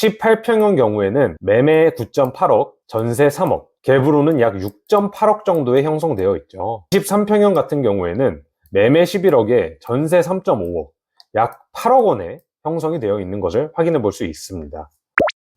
18평형 경우에는 매매 9.8억, 전세 3억, 갭으로는 약 6.8억 정도에 형성되어 있죠. 23평형 같은 경우에는 매매 11억에 전세 3.5억, 약 8억 원에 형성이 되어 있는 것을 확인해 볼 수 있습니다.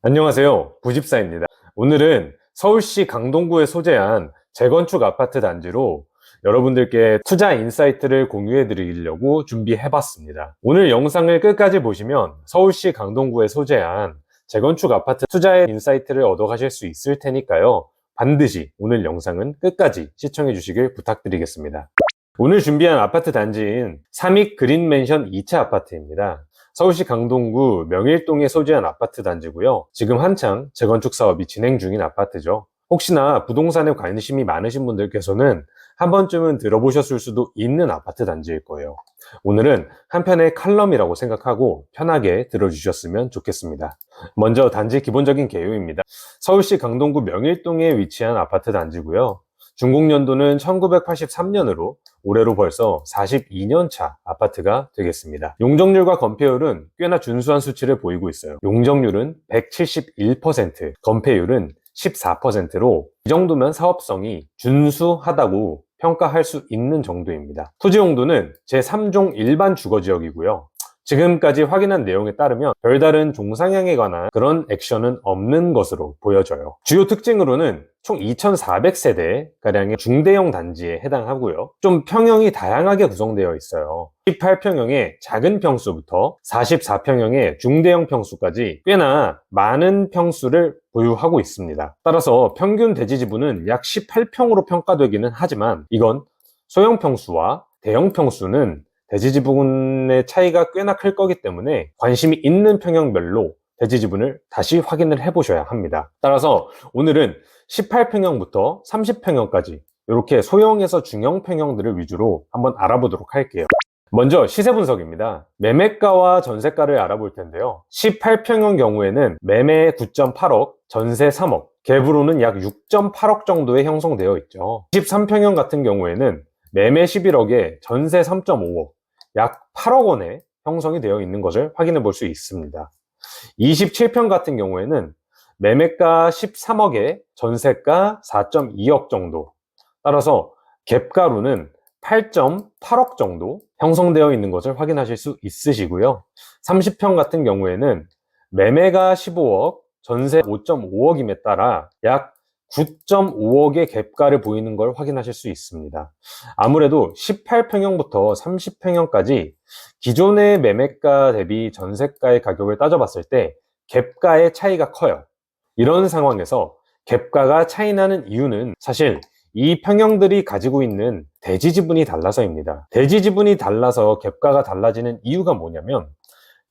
안녕하세요. 부집사입니다. 오늘은 서울시 강동구에 소재한 재건축 아파트 단지로 여러분들께 투자 인사이트를 공유해 드리려고 준비해 봤습니다. 오늘 영상을 끝까지 보시면 서울시 강동구에 소재한 재건축 아파트 투자의 인사이트를 얻어 가실 수 있을 테니까요. 반드시 오늘 영상은 끝까지 시청해 주시길 부탁드리겠습니다. 오늘 준비한 아파트 단지인 삼익 그린맨션 2차 아파트입니다. 서울시 강동구 명일동에 소재한 아파트 단지고요. 지금 한창 재건축 사업이 진행 중인 아파트죠. 혹시나 부동산에 관심이 많으신 분들께서는 한 번쯤은 들어보셨을 수도 있는 아파트 단지일 거예요. 오늘은 한편의 칼럼이라고 생각하고 편하게 들어주셨으면 좋겠습니다. 먼저 단지 기본적인 개요입니다. 서울시 강동구 명일동에 위치한 아파트 단지고요. 준공연도는 1983년으로 올해로 벌써 42년 차 아파트가 되겠습니다. 용적률과 건폐율은 꽤나 준수한 수치를 보이고 있어요. 용적률은 171%, 건폐율은 14%로 이 정도면 사업성이 준수하다고 평가할 수 있는 정도입니다. 토지 용도는 제3종 일반 주거지역이고요. 지금까지 확인한 내용에 따르면 별다른 종상향에 관한 그런 액션은 없는 것으로 보여져요. 주요 특징으로는 총 2,400세대 가량의 중대형 단지에 해당하고요. 좀 평형이 다양하게 구성되어 있어요. 18평형의 작은 평수부터 44평형의 중대형 평수까지 꽤나 많은 평수를 보유하고 있습니다. 따라서 평균 대지 지분은 약 18평으로 평가되기는 하지만 이건 소형 평수와 대형 평수는 대지 지분의 차이가 꽤나 클 거기 때문에 관심이 있는 평형별로 대지 지분을 다시 확인을 해 보셔야 합니다. 따라서 오늘은 18평형부터 30평형까지 이렇게 소형에서 중형 평형들을 위주로 한번 알아보도록 할게요. 먼저 시세 분석입니다. 매매가와 전세가를 알아볼 텐데요. 18평형 경우에는 매매 9.8억, 전세 3억, 갭으로는 약 6.8억 정도에 형성되어 있죠. 23평형 같은 경우에는 매매 11억에 전세 3.5억, 약 8억 원에 형성이 되어 있는 것을 확인해 볼 수 있습니다. 27평 같은 경우에는 매매가 13억에 전세가 4.2억 정도. 따라서 갭가로는 8.8억 정도 형성되어 있는 것을 확인하실 수 있으시고요. 30평 같은 경우에는 매매가 15억, 전세 5.5억임에 따라 약 9.5억의 갭가를 보이는 걸 확인하실 수 있습니다. 아무래도 18평형부터 30평형까지 기존의 매매가 대비 전세가의 가격을 따져봤을 때 갭가의 차이가 커요. 이런 상황에서 갭가가 차이나는 이유는 사실 이 평형들이 가지고 있는 대지 지분이 달라서입니다. 대지 지분이 달라서 갭가가 달라지는 이유가 뭐냐면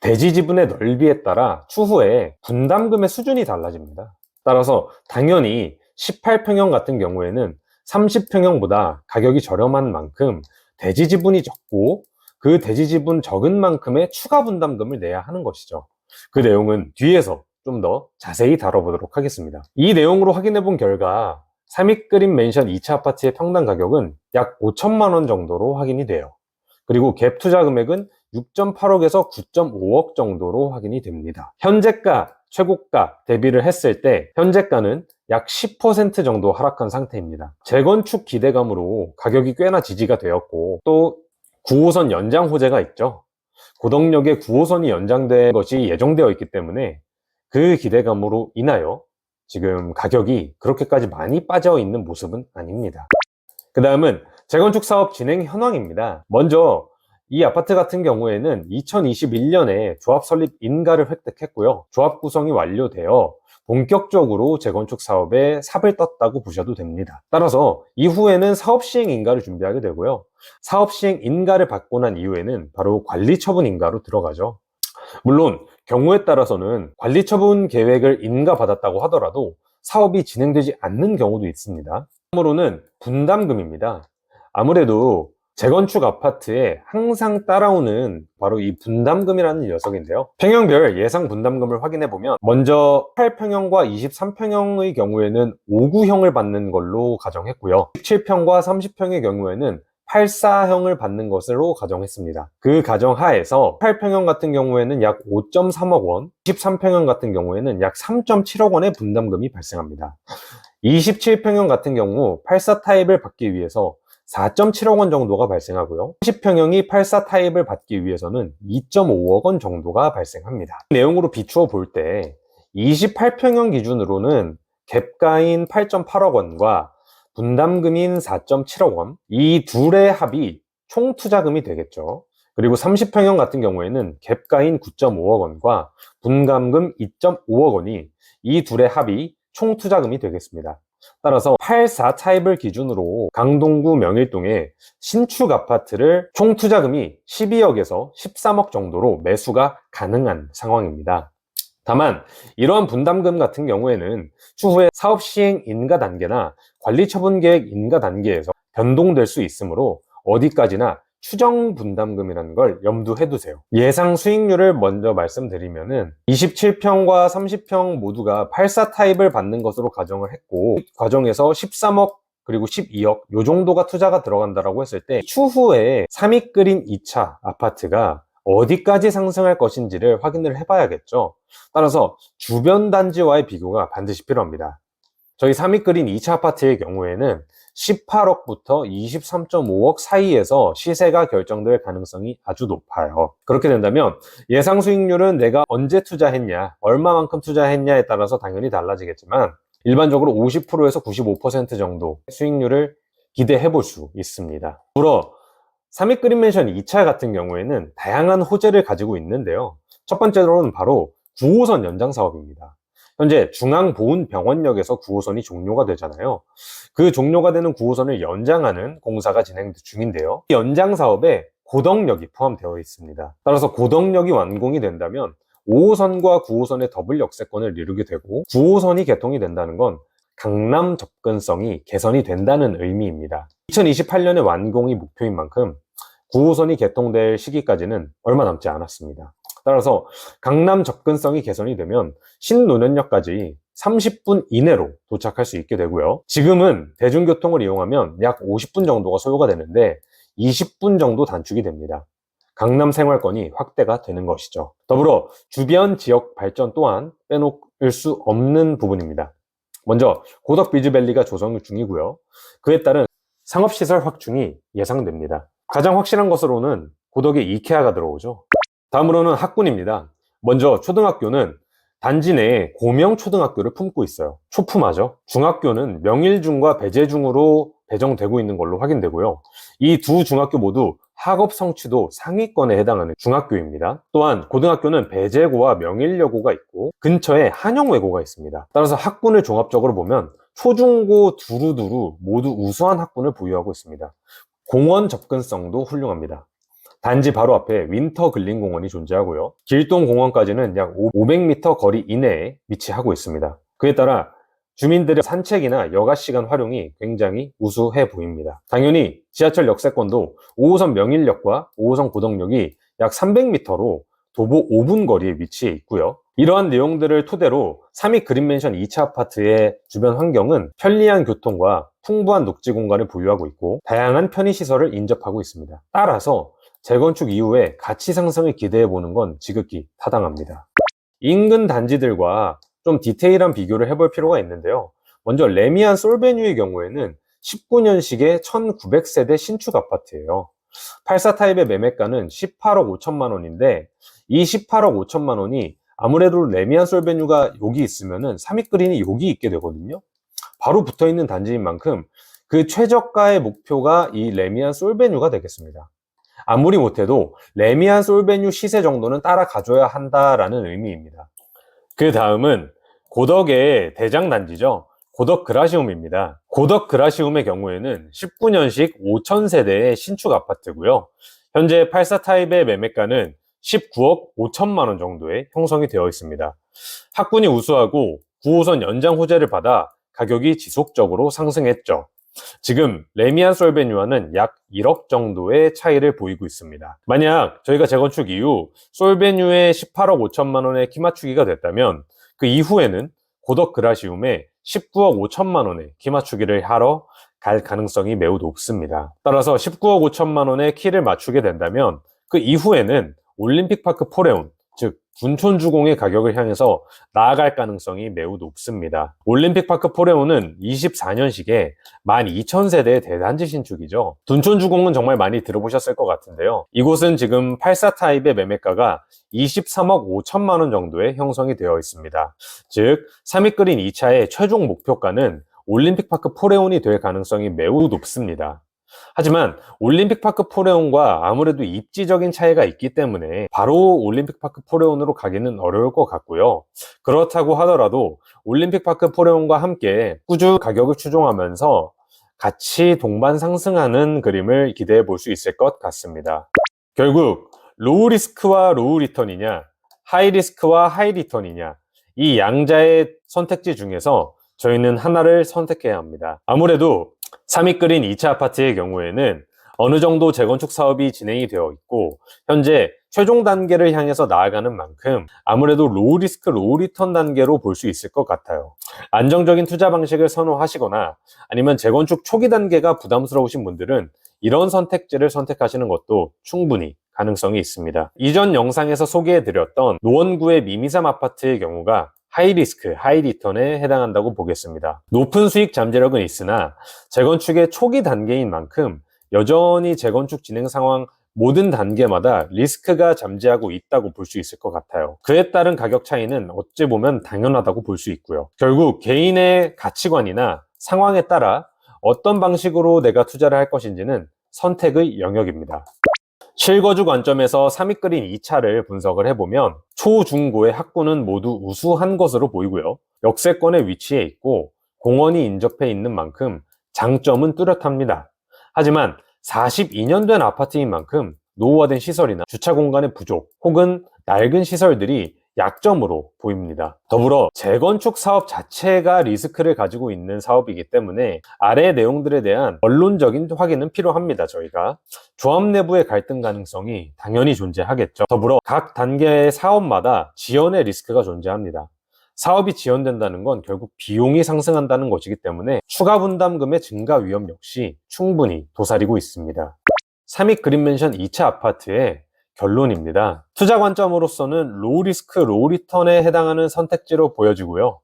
대지 지분의 넓이에 따라 추후에 분담금의 수준이 달라집니다. 따라서 당연히 18평형 같은 경우에는 30평형보다 가격이 저렴한 만큼 대지 지분이 적고 그 대지 지분 적은 만큼의 추가 분담금을 내야 하는 것이죠. 그 내용은 뒤에서 좀 더 자세히 다뤄보도록 하겠습니다. 이 내용으로 확인해 본 결과 삼익 그린 맨션 2차 아파트의 평당 가격은 약 5천만 원 정도로 확인이 돼요. 그리고 갭 투자 금액은 6.8억에서 9.5억 정도로 확인이 됩니다. 현재가, 최고가 대비를 했을 때 현재가는 약 10% 정도 하락한 상태입니다. 재건축 기대감으로 가격이 꽤나 지지가 되었고 또 9호선 연장 호재가 있죠. 고덕역에 9호선이 연장된 것이 예정되어 있기 때문에 그 기대감으로 인하여 지금 가격이 그렇게까지 많이 빠져 있는 모습은 아닙니다. 그 다음은 재건축 사업 진행 현황입니다. 먼저 이 아파트 같은 경우에는 2021년에 조합 설립 인가를 획득했고요. 조합 구성이 완료되어 본격적으로 재건축 사업에 삽을 떴다고 보셔도 됩니다. 따라서 이후에는 사업 시행 인가를 준비하게 되고요. 사업 시행 인가를 받고 난 이후에는 바로 관리 처분 인가로 들어가죠. 물론 경우에 따라서는 관리 처분 계획을 인가받았다고 하더라도 사업이 진행되지 않는 경우도 있습니다. 다음으로는 분담금입니다. 아무래도 재건축 아파트에 항상 따라오는 바로 이 분담금이라는 녀석인데요. 평형별 예상 분담금을 확인해 보면 먼저 8평형과 23평형의 경우에는 5구형을 받는 걸로 가정했고요. 17평과 30평의 경우에는 84형을 받는 것으로 가정했습니다. 그 가정 하에서 8평형 같은 경우에는 약 5.3억 원, 13평형 같은 경우에는 약 3.7억 원의 분담금이 발생합니다. 27평형 같은 경우 84 타입을 받기 위해서 4.7억 원 정도가 발생하고요. 30평형이 84 타입을 받기 위해서는 2.5억 원 정도가 발생합니다. 내용으로 비추어 볼 때 28평형 기준으로는 갭가인 8.8억 원과 분담금인 4.7억 원, 이 둘의 합이 총 투자금이 되겠죠. 그리고 30평형 같은 경우에는 갭가인 9.5억 원과 분담금 2.5억 원이 이 둘의 합이 총 투자금이 되겠습니다. 따라서 84 타입을 기준으로 강동구 명일동에 신축 아파트를 총 투자금이 12억에서 13억 정도로 매수가 가능한 상황입니다. 다만 이러한 분담금 같은 경우에는 추후에 사업 시행 인가 단계나 관리 처분 계획 인가 단계에서 변동될 수 있으므로 어디까지나 추정 분담금이라는 걸 염두해 두세요. 예상 수익률을 먼저 말씀드리면은 27평과 30평 모두가 84 타입을 받는 것으로 가정을 했고 과정에서 13억 그리고 12억 요 정도가 투자가 들어간다라고 했을 때 추후에 3위 끓인 2차 아파트가 어디까지 상승할 것인지를 확인을 해봐야겠죠. 따라서 주변 단지와의 비교가 반드시 필요합니다. 저희 3위 끓인 2차 아파트의 경우에는 18억부터 23.5억 사이에서 시세가 결정될 가능성이 아주 높아요. 그렇게 된다면 예상 수익률은 내가 언제 투자했냐, 얼마만큼 투자했냐에 따라서 당연히 달라지겠지만 일반적으로 50%에서 95% 정도 수익률을 기대해 볼 수 있습니다. 물어 3위 그린 맨션 2차 같은 경우에는 다양한 호재를 가지고 있는데요. 첫 번째로는 바로 9호선 연장 사업입니다. 현재 중앙보훈병원역에서 9호선이 종료가 되잖아요. 그 종료가 되는 9호선을 연장하는 공사가 진행 중인데요. 이 연장 사업에 고덕역이 포함되어 있습니다. 따라서 고덕역이 완공이 된다면 5호선과 9호선의 더블 역세권을 이루게 되고 9호선이 개통이 된다는 건 강남 접근성이 개선이 된다는 의미입니다. 2028년에 완공이 목표인 만큼 9호선이 개통될 시기까지는 얼마 남지 않았습니다. 따라서 강남 접근성이 개선이 되면 신노년역까지 30분 이내로 도착할 수 있게 되고요. 지금은 대중교통을 이용하면 약 50분 정도가 소요가 되는데 20분 정도 단축이 됩니다. 강남 생활권이 확대가 되는 것이죠. 더불어 주변 지역 발전 또한 빼놓을 수 없는 부분입니다. 먼저 고덕 비즈밸리가 조성 중이고요. 그에 따른 상업시설 확충이 예상됩니다. 가장 확실한 것으로는 고덕에 이케아가 들어오죠. 다음으로는 학군입니다. 먼저 초등학교는 단지 내에 고명 초등학교를 품고 있어요. 초품하죠. 중학교는 명일중과 배재중으로 배정되고 있는 걸로 확인되고요. 이 두 중학교 모두 학업 성취도 상위권에 해당하는 중학교입니다. 또한 고등학교는 배재고와 명일여고가 있고 근처에 한영외고가 있습니다. 따라서 학군을 종합적으로 보면 초중고 두루두루 모두 우수한 학군을 보유하고 있습니다. 공원 접근성도 훌륭합니다. 단지 바로 앞에 윈터 글린 공원이 존재하고요. 길동 공원까지는 약 500m 거리 이내에 위치하고 있습니다. 그에 따라 주민들의 산책이나 여가 시간 활용이 굉장히 우수해 보입니다. 당연히 지하철 역세권도 5호선 명일역과 5호선 고덕역이 약 300m로 도보 5분 거리에 위치해 있고요. 이러한 내용들을 토대로 3위 그린맨션 2차 아파트의 주변 환경은 편리한 교통과 풍부한 녹지 공간을 보유하고 있고 다양한 편의시설을 인접하고 있습니다. 따라서 재건축 이후에 가치 상승을 기대해 보는 건 지극히 타당합니다. 인근 단지들과 좀 디테일한 비교를 해볼 필요가 있는데요. 먼저 레미안 솔베뉴의 경우에는 19년식의 1900세대 신축 아파트예요. 84 타입의 매매가는 18억 5천만 원인데 이 18억 5천만 원이 아무래도 레미안 솔베뉴가 여기 있으면은 3위 그린이 여기 있게 되거든요. 바로 붙어 있는 단지인 만큼 그 최저가의 목표가 이 레미안 솔베뉴가 되겠습니다. 아무리 못해도 레미안 솔베뉴 시세 정도는 따라가줘야 한다라는 의미입니다. 그 다음은 고덕의 대장 단지죠. 고덕 그라시움입니다. 고덕 그라시움의 경우에는 19년식 5,000세대의 신축 아파트고요. 현재 84 타입의 매매가는 19억 5천만 원 정도에 형성이 되어 있습니다. 학군이 우수하고 9호선 연장 호재를 받아 가격이 지속적으로 상승했죠. 지금 레미안 솔베뉴와는 약 1억 정도의 차이를 보이고 있습니다. 만약 저희가 재건축 이후 솔베뉴의 18억 5천만 원의 키 맞추기가 됐다면 그 이후에는 고덕 그라시움에 19억 5천만 원의 키 맞추기를 하러 갈 가능성이 매우 높습니다. 따라서 19억 5천만 원의 키를 맞추게 된다면 그 이후에는 올림픽파크 포레온, 즉 둔촌주공의 가격을 향해서 나아갈 가능성이 매우 높습니다. 올림픽파크 포레온은 24년식에 12,000세대의 대단지 신축이죠. 둔촌주공은 정말 많이 들어보셨을 것 같은데요. 이곳은 지금 84 타입의 매매가가 23억 5천만 원 정도에 형성이 되어 있습니다. 즉, 3위 끓인 2차의 최종 목표가는 올림픽파크 포레온이 될 가능성이 매우 높습니다. 하지만 올림픽파크 포레온과 아무래도 입지적인 차이가 있기 때문에 바로 올림픽파크 포레온으로 가기는 어려울 것 같고요. 그렇다고 하더라도 올림픽파크 포레온과 함께 꾸준히 가격을 추종하면서 같이 동반 상승하는 그림을 기대해 볼 수 있을 것 같습니다. 결국 로우 리스크와 로우 리턴이냐, 하이 리스크와 하이 리턴이냐, 이 양자의 선택지 중에서 저희는 하나를 선택해야 합니다. 아무래도 3위 끓인 2차 아파트의 경우에는 어느 정도 재건축 사업이 진행이 되어 있고 현재 최종 단계를 향해서 나아가는 만큼 아무래도 로우 리스크 로우 리턴 단계로 볼 수 있을 것 같아요. 안정적인 투자 방식을 선호하시거나 아니면 재건축 초기 단계가 부담스러우신 분들은 이런 선택지를 선택하시는 것도 충분히 가능성이 있습니다. 이전 영상에서 소개해드렸던 노원구의 미미삼 아파트의 경우가 하이 리스크, 하이 리턴에 해당한다고 보겠습니다. 높은 수익 잠재력은 있으나 재건축의 초기 단계인 만큼 여전히 재건축 진행 상황 모든 단계마다 리스크가 잠재하고 있다고 볼 수 있을 것 같아요. 그에 따른 가격 차이는 어찌 보면 당연하다고 볼 수 있고요. 결국 개인의 가치관이나 상황에 따라 어떤 방식으로 내가 투자를 할 것인지는 선택의 영역입니다. 실거주 관점에서 3위 끓인 2차를 분석을 해보면 초, 중, 고의 학구는 모두 우수한 것으로 보이고요. 역세권에 위치해 있고 공원이 인접해 있는 만큼 장점은 뚜렷합니다. 하지만 42년 된 아파트인 만큼 노후화된 시설이나 주차 공간의 부족 혹은 낡은 시설들이 약점으로 보입니다. 더불어 재건축 사업 자체가 리스크를 가지고 있는 사업이기 때문에 아래 내용들에 대한 원론적인 확인은 필요합니다. 저희가 조합 내부의 갈등 가능성이 당연히 존재하겠죠. 더불어 각 단계의 사업마다 지연의 리스크가 존재합니다. 사업이 지연된다는 건 결국 비용이 상승한다는 것이기 때문에 추가 분담금의 증가 위험 역시 충분히 도사리고 있습니다. 3위 그린맨션 2차 아파트의 결론입니다. 투자 관점으로서는 로우 리스크, 로우 리턴에 해당하는 선택지로 보여지고요.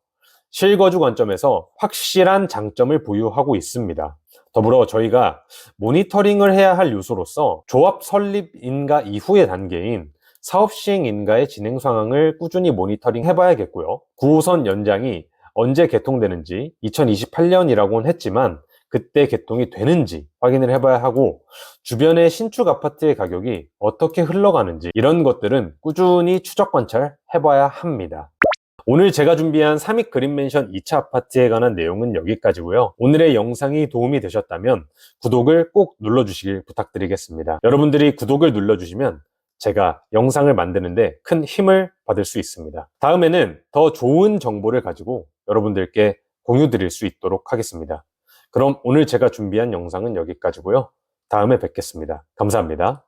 실거주 관점에서 확실한 장점을 보유하고 있습니다. 더불어 저희가 모니터링을 해야 할 요소로서 조합 설립 인가 이후의 단계인 사업 시행 인가의 진행 상황을 꾸준히 모니터링 해봐야겠고요. 9호선 연장이 언제 개통되는지 2028년이라고는 했지만 그때 개통이 되는지 확인을 해봐야 하고 주변의 신축 아파트의 가격이 어떻게 흘러가는지 이런 것들은 꾸준히 추적 관찰 해봐야 합니다. 오늘 제가 준비한 3위 그린맨션 2차 아파트에 관한 내용은 여기까지고요. 오늘의 영상이 도움이 되셨다면 구독을 꼭 눌러주시길 부탁드리겠습니다. 여러분들이 구독을 눌러주시면 제가 영상을 만드는데 큰 힘을 받을 수 있습니다. 다음에는 더 좋은 정보를 가지고 여러분들께 공유 드릴 수 있도록 하겠습니다. 그럼 오늘 제가 준비한 영상은 여기까지고요. 다음에 뵙겠습니다. 감사합니다.